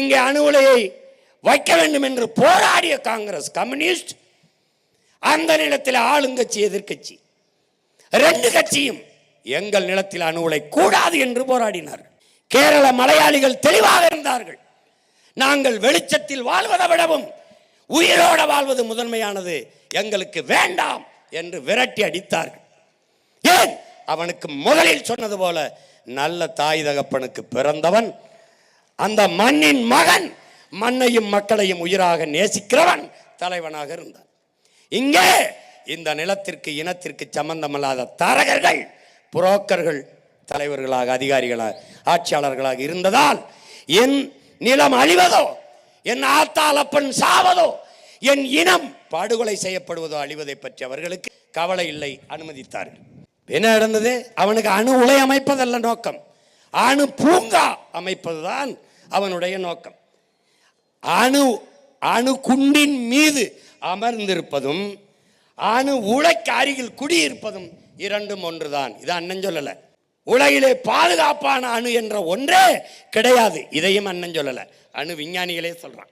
இங்கே அணு உலையை வைக்க வேண்டும் என்று போராடிய காங்கிரஸ் கம்யூனிஸ்ட் அந்த நிலத்தில் ஆளுங்கட்சி எதிர்கட்சி. ரெண்டு கட்சியும் எங்கள் நிலத்தில் அணு உலை கூடாது என்று போராடினார்கள். கேரள மலையாளிகள் தெளிவாக இருந்தார்கள். நாங்கள் வெளிச்சத்தில் வாழ்வதை விடவும் உயிரோட வாழ்வது முதன்மையானது எங்களுக்கு வேண்டாம் என்று விரட்டி அடித்தார்கள். ஏன்? அவனுக்கு முதலில் சொன்னது போல நல்ல தாய் தகப்பனுக்கு பிறந்தவன் அந்த மண்ணின் மகன் மண்ணையும் மக்களையும் உயிராக நேசிக்கிறவன் தலைவனாக இருந்தான். இங்கே இந்த நிலத்திற்கு இனத்திற்கு சம்பந்தமில்லாத தரகர்கள் புரோக்கர்கள் தலைவர்களாக அதிகாரிகளாக ஆட்சியாளர்களாக இருந்ததால் என் நிலம் அழிவதோ என் ஆத்தாளப்பன் சாவதோ என் இனம் படுகொலை செய்யப்படுவதோ அழிவதை பற்றி அவர்களுக்கு கவலை இல்லை அனுமதித்தார்கள். என்ன நடந்தது? அவனுக்கு அணு உலை அமைப்பதல்ல நோக்கம். அணு பூங்கா அமைப்பதுதான் அவனுடைய நோக்கம். அணு அணு குண்டின் மீது அமர்ந்திருப்பதும் அணு உலைக்கு அருகில் குடியிருப்பதும் இரண்டும் ஒன்றுதான். இது அண்ணன் சொல்லலை. உலகிலே பாதுகாப்பான அணு என்ற ஒன்றே கிடையாது. இதையும் அண்ணன் சொல்லலை. அணு விஞ்ஞானிகளே சொல்கிறான்